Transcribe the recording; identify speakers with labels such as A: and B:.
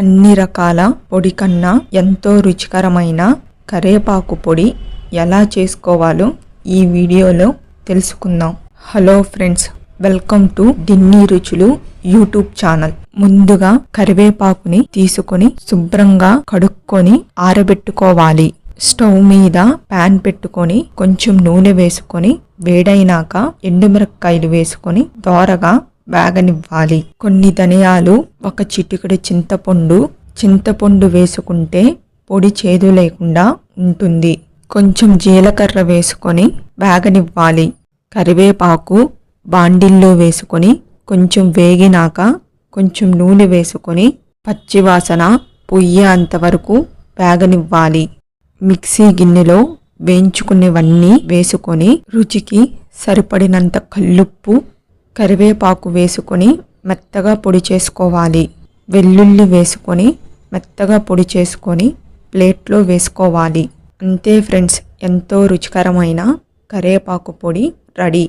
A: అన్ని రకాల పొడి కన్నా ఎంతో రుచికరమైన కరేపాకు పొడి ఎలా చేసుకోవాలో ఈ వీడియోలో తెలుసుకుందాం. హలో ఫ్రెండ్స్ వెల్కమ్ టు దిన్ని రుచులు యూట్యూబ్ ఛానల్. ముందుగా కరివేపాకుని తీసుకొని శుభ్రంగా కడుక్కొని ఆరబెట్టుకోవాలి. స్టవ్ మీద ప్యాన్ పెట్టుకొని కొంచెం నూనె వేసుకొని వేడైనాక ఎండుమిరపకాయలు వేసుకొని దోరగా వేగనివ్వాలి కొన్ని ధనియాలు ఒక చిటికెడు చింతపండు చింతపండు వేసుకుంటే పొడి చేదు లేకుండా ఉంటుంది. కొంచెం జీలకర్ర వేసుకొని వేగనివ్వాలి కరివేపాకు బాండిల్లో వేసుకొని కొంచెం వేగినాక కొంచెం నూనె వేసుకొని పచ్చివాసన పొయ్యేంత వరకు వేగనివ్వాలి మిక్సీ గిన్నెలో వేయించుకునేవన్నీ వేసుకొని రుచికి సరిపడినంత కల్లుప్పు కరివేపాకు వేసుకొని మెత్తగా పొడి చేసుకోవాలి. వెల్లుల్లి వేసుకొని మెత్తగా పొడి చేసుకొని ప్లేట్లో వేసుకోవాలి. అంతే ఫ్రెండ్స్ ఎంతో రుచికరమైన కరివేపాకు పొడి రెడీ.